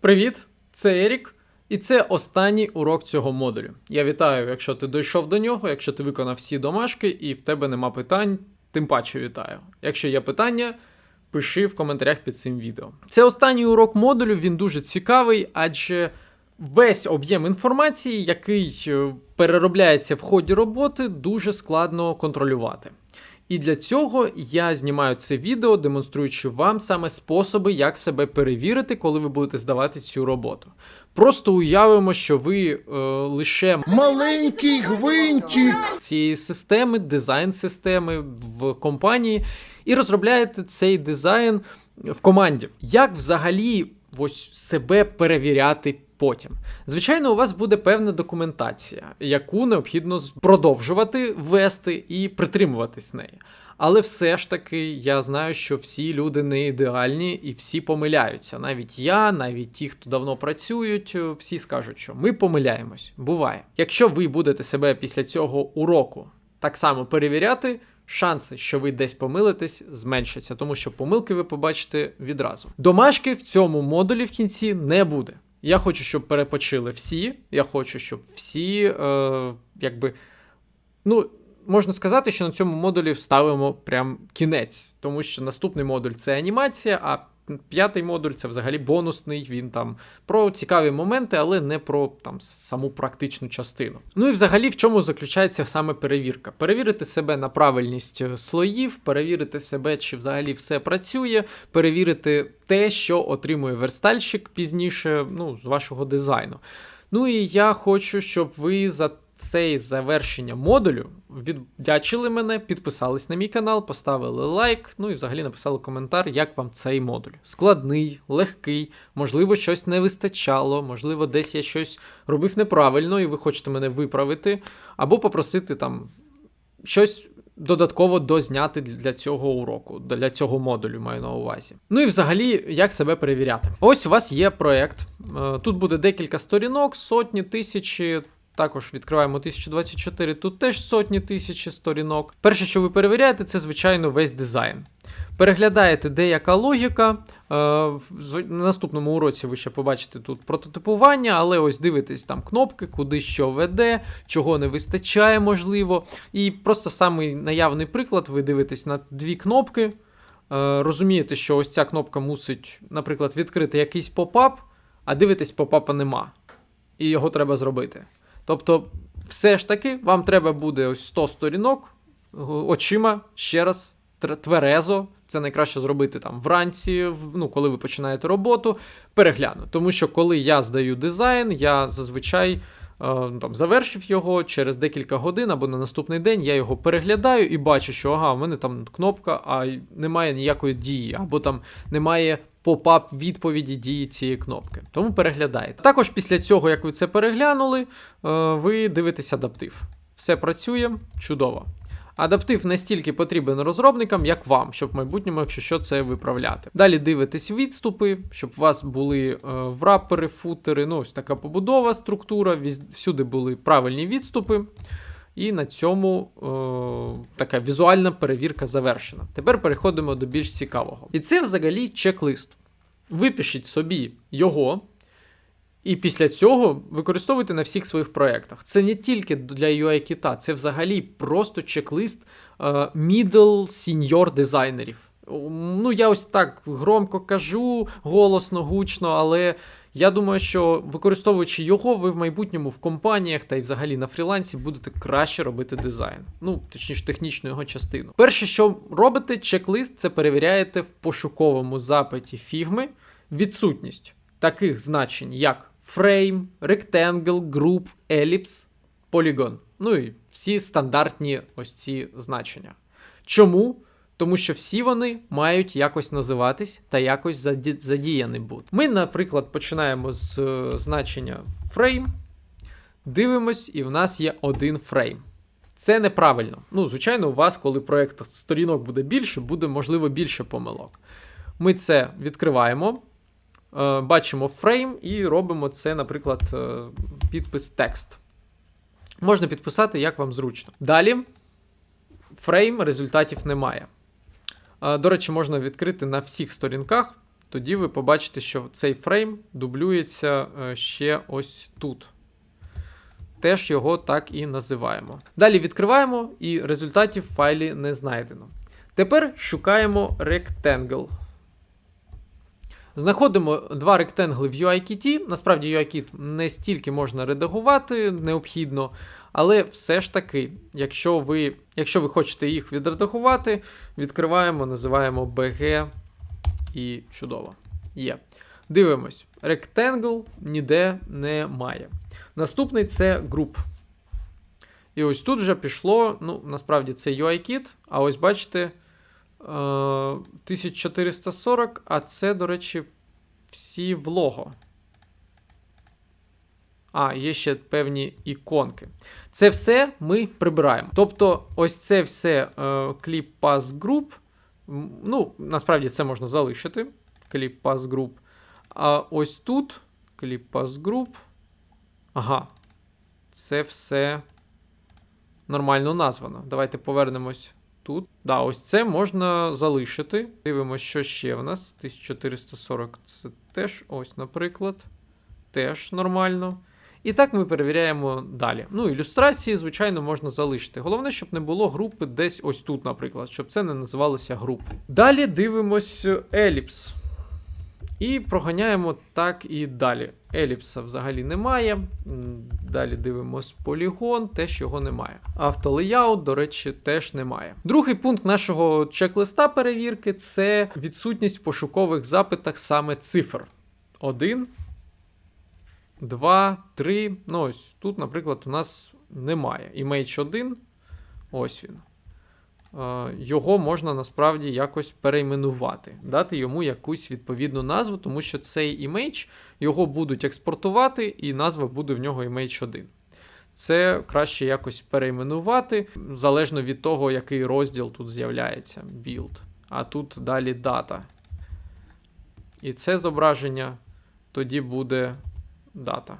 Привіт, це Ерік, і це останній урок цього модулю. Я вітаю, якщо ти дійшов до нього, якщо ти виконав всі домашки і в тебе нема питань, тим паче вітаю. Якщо є питання, пиши в коментарях під цим відео. Це останній урок модулю, він дуже цікавий, адже весь об'єм інформації, який е, переробляється в ході роботи, дуже складно контролювати. І для цього я знімаю це відео, демонструючи вам саме способи, як себе перевірити, коли ви будете здавати цю роботу. Просто уявимо, що ви е, лише Маленький гвинтик. цієї системи, дизайн системи в компанії, і розробляєте цей дизайн в команді. Як взагалі ось себе перевіряти потім? Звичайно, у вас буде певна документація, яку необхідно продовжувати вести і притримуватись неї. Але все ж таки я знаю, що всі люди не ідеальні і всі помиляються. Навіть я, навіть ті, хто давно працюють, всі скажуть, що ми помиляємось. Буває. Якщо ви будете себе після цього уроку так само перевіряти, шанси, що ви десь помилитесь, зменшаться, тому що помилки ви побачите відразу. Домашки в цьому модулі в кінці не буде. Я хочу, щоб перепочили всі. Я хочу, щоб всі, е, якби. Ну, можна сказати, що на цьому модулі ставимо прям кінець, тому що наступний модуль це анімація, а п'ятий модуль це взагалі бонусний. Він там про цікаві моменти, але не про там саму практичну частину. Ну і взагалі, в чому заключається саме перевірка? Перевірити себе на правильність е, слоїв, перевірити себе, чи взагалі все працює, перевірити те, що отримує верстальщик пізніше, ну, з вашого дизайну. Ну і я хочу, щоб ви за цей завершення модулю віддячили мене, підписались на мій канал, поставили лайк, ну і взагалі написали коментар, як вам цей модуль. Складний, легкий, можливо, щось не вистачало, можливо, десь я щось робив неправильно, і ви хочете мене виправити, або попросити там щось. Додатково дозняти для цього уроку, для цього модулю маю на увазі. Ну і взагалі, як себе перевіряти. Ось у вас є проєкт. Е, Тут буде декілька сторінок, сотні, тисячі. Також відкриваємо 1024, тут теж сотні тисячі сторінок. Перше, що ви перевіряєте, це, звичайно, весь дизайн. Переглядаєте, де яка логіка. Е, на наступному уроці ви ще побачите тут прототипування, але ось дивитесь там кнопки, куди що веде, чого не вистачає, можливо. І просто самий наявний приклад: ви дивитесь на дві кнопки. е, Розумієте, що ось ця кнопка мусить, наприклад, відкрити якийсь попап, а дивитесь, попапа нема. І його треба зробити. Тобто, все ж таки, вам треба буде ось 100 сторінок очима ще раз тверезо. Це найкраще зробити там вранці, ну, коли ви починаєте роботу, перегляну. Тому що коли я здаю дизайн, я зазвичай. Е, ну, Там завершив його через декілька годин або на наступний день я його переглядаю і бачу, що ага, в мене там кнопка, а немає ніякої дії, або там немає попап відповіді дії цієї кнопки. Тому переглядаєте. Також після цього, як ви це переглянули, е, ви дивитесь адаптив. Все працює чудово. Адаптив настільки потрібен розробникам, як вам, щоб в майбутньому, якщо що, це виправляти. Далі дивитесь відступи, щоб у вас були е, врапери, футери, ну ось така побудова, структура, всюди були правильні відступи. І на цьому е, така візуальна перевірка завершена. Тепер переходимо до більш цікавого. І це взагалі чек-лист. Випишіть собі його, і після цього використовуйте на всіх своїх проєктах. Це не тільки для UI кіта, це взагалі просто чек-лист е, middle senior дизайнерів. Ну, я ось так громко кажу, голосно, гучно, але я думаю, що використовуючи його, ви в майбутньому в компаніях та й взагалі на фрілансі будете краще робити дизайн. Ну, точніше, технічну його частину. Перше, що робите, чек-лист, це перевіряєте в пошуковому запиті фігми відсутність таких значень, як frame, rectangle, group, ellipse, polygon. Ну і всі стандартні ось ці значення. Чому? Тому що всі вони мають якось називатись та якось заді- задіяні бути. Ми, наприклад, починаємо з е, значення frame, дивимось, і в нас є один фрейм. Це неправильно. Ну, звичайно, у вас, коли проєкт сторінок буде більше, буде можливо більше помилок. Ми це відкриваємо, бачимо фрейм і робимо це, наприклад, е, підпис текст. Можна підписати, як вам зручно. Далі фрейм результатів немає. Е, До речі, можна відкрити на всіх сторінках тоді ви побачите, що цей фрейм дублюється е, ще ось тут. Теж його так і називаємо. Далі відкриваємо, і результатів в файлі не знайдено. Тепер шукаємо Rectangle. Знаходимо два ректангли в UIKit. Насправді UIKit не стільки можна редагувати, необхідно. Але все ж таки, якщо ви, якщо ви хочете їх відредагувати, відкриваємо, називаємо BG і чудово. Є. Дивимось. Rectangle ніде немає. Наступний це group. І ось тут вже пішло, ну, насправді це UIKit, а ось бачите, 1440, а це, до речі, всі в лого. А, є ще певні іконки. Це все ми прибираємо. Тобто, ось це все е, Clip Pass Group. Ну, насправді це можна залишити. Clip Pass Group. А ось тут Clip Pass Group. Ага. Це все нормально названо. Давайте повернемось тут. Да, ось це можна залишити. Дивимося, що ще в нас. 1440 це теж, ось, наприклад. Теж нормально. І так ми перевіряємо далі. Ну, ілюстрації, звичайно, можна залишити. Головне, щоб не було групи десь ось тут, наприклад, щоб це не називалося групи. Далі дивимось еліпс. І проганяємо так і далі. Еліпса взагалі немає. Далі дивимось полігон, теж його немає. Автолеяут, до речі, теж немає. Другий пункт нашого чек-листа перевірки це відсутність в пошукових запитах саме цифр. Один, два, три. Ну, ось тут, наприклад, у нас немає. Image 1, ось він. Е, Його можна насправді якось перейменувати, дати йому якусь відповідну назву, тому що цей імейдж його будуть експортувати, і назва буде в нього image 1. Це краще якось перейменувати, залежно від того, який розділ тут з'являється. Build. А тут далі дата. І це зображення тоді буде дата.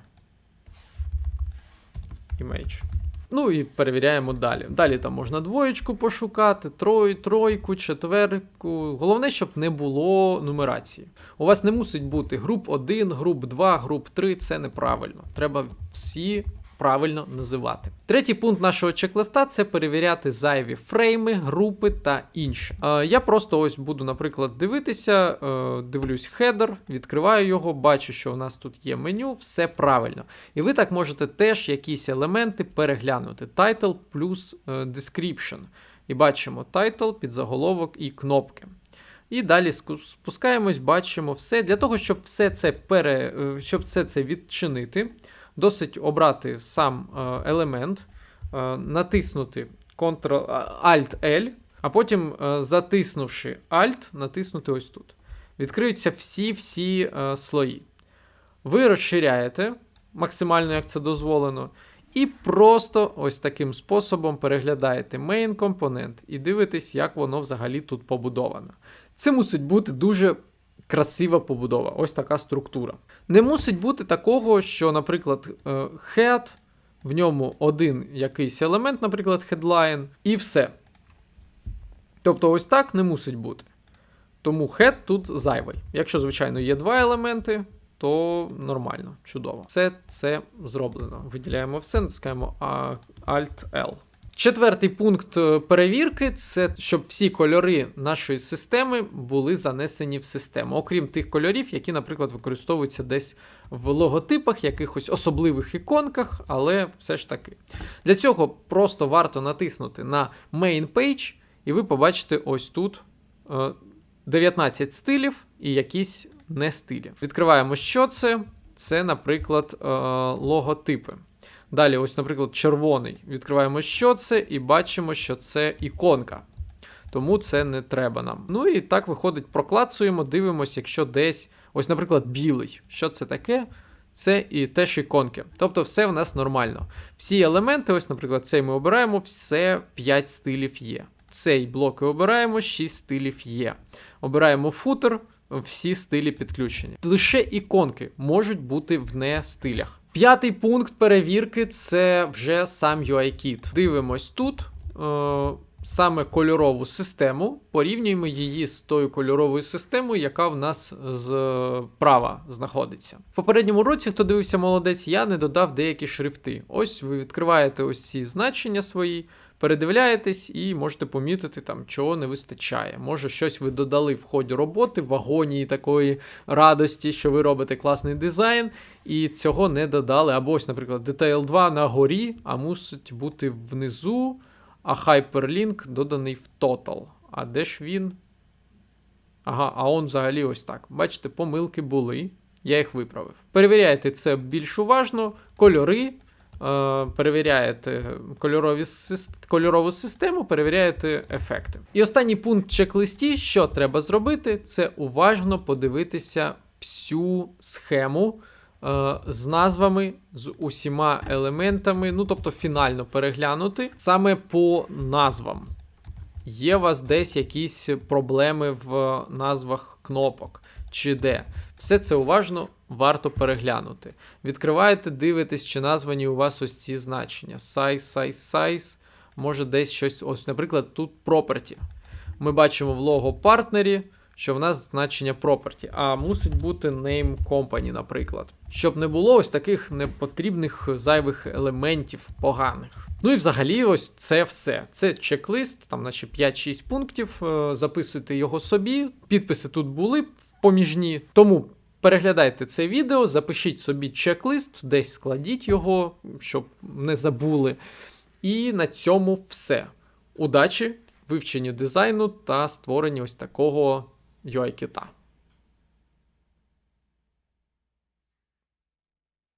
Image. Ну і перевіряємо далі. Далі там можна двоєчку пошукати, трой, тройку, четверку. Головне, щоб не було нумерації. У вас не мусить бути груп 1, груп 2, груп 3. Це неправильно. Треба всі правильно називати. Третій пункт нашого чек-листа це перевіряти зайві фрейми, групи та інше. Я просто ось буду, наприклад, дивитися, е, дивлюсь хедер, відкриваю його, бачу, що у нас тут є меню, все правильно. І ви так можете теж якісь елементи переглянути. Title плюс е, description. І бачимо title, підзаголовок і кнопки. І далі спускаємось, бачимо все. Для того, щоб все це пере, е, щоб все це відчинити, досить обрати сам е, елемент, е, натиснути Ctrl, Alt-L, а потім, е, затиснувши Alt, натиснути ось тут. Відкриються всі-всі е, слої. Ви розширяєте максимально, як це дозволено, і просто ось таким способом переглядаєте main компонент і дивитесь, як воно взагалі тут побудовано. Це мусить бути дуже красива побудова, ось така структура. Не мусить бути такого, що, наприклад, е, head, в ньому один якийсь елемент, наприклад, headline, і все. Тобто, ось так не мусить бути. Тому head тут зайвий. Якщо, звичайно, є два елементи, то нормально, чудово. Все це зроблено. Виділяємо все, натискаємо Alt-L. Четвертий пункт е, перевірки це щоб всі кольори нашої системи були занесені в систему, окрім тих кольорів, які, наприклад, використовуються десь в логотипах, якихось особливих іконках, але все ж таки. Для цього просто варто натиснути на Main Page, і ви побачите ось тут е, 19 стилів і якісь не стилі. Відкриваємо, що це. Це, наприклад, е, логотипи. Далі, ось, наприклад, червоний. Відкриваємо, що це, і бачимо, що це іконка. Тому це не треба нам. Ну і так виходить, проклацуємо, дивимося, якщо десь, ось, наприклад, білий. Що це таке? Це і теж іконки. Тобто все в нас нормально. Всі елементи, ось, наприклад, цей ми обираємо, все 5 стилів є. Цей блок і обираємо, 6 стилів є. Обираємо футер, всі стилі підключені. Лише іконки можуть бути в не стилях. П'ятий пункт перевірки це вже сам UIKit. Дивимось тут. Е, саме кольорову систему, порівнюємо її з тою кольоровою системою, яка в нас зправа знаходиться. В попередньому році, хто дивився молодець, я не додав деякі шрифти. Ось ви відкриваєте ось ці значення свої, передивляєтесь і можете помітити, там, чого не вистачає. Може, щось ви додали в ході роботи, в агонії такої радості, що ви робите класний дизайн, і цього не додали. Або ось, наприклад, Detail 2 на горі, а мусить бути внизу, а Hyperlink доданий в Total. А де ж він? Ага, а он взагалі ось так. Бачите, помилки були. Я їх виправив. Перевіряйте це більш уважно. Кольори. Е, Перевіряєте кольорові кольорову систему, перевіряєте ефекти. І останній пункт чек-листі, що треба зробити, це уважно подивитися всю схему е, з назвами, з усіма елементами, ну тобто фінально переглянути саме по назвам. Є у вас десь якісь проблеми в назвах кнопок чи де. Все це уважно варто переглянути. Відкриваєте, дивитесь, чи названі у вас ось ці значення. Size, size, size. Може десь щось, ось, наприклад, тут property. Ми бачимо в лого партнері, що в нас значення property, а мусить бути name company, наприклад. Щоб не було ось таких непотрібних зайвих елементів поганих. Ну і взагалі, ось це все. Це чек-лист, там наче 5-6 пунктів. е, Записуйте його собі. Підписи тут були поміжні. Тому переглядайте це відео, запишіть собі чек-лист, десь складіть його, щоб не забули. І на цьому все. Удачі, вивченню дизайну та створенні ось такого UI-кита.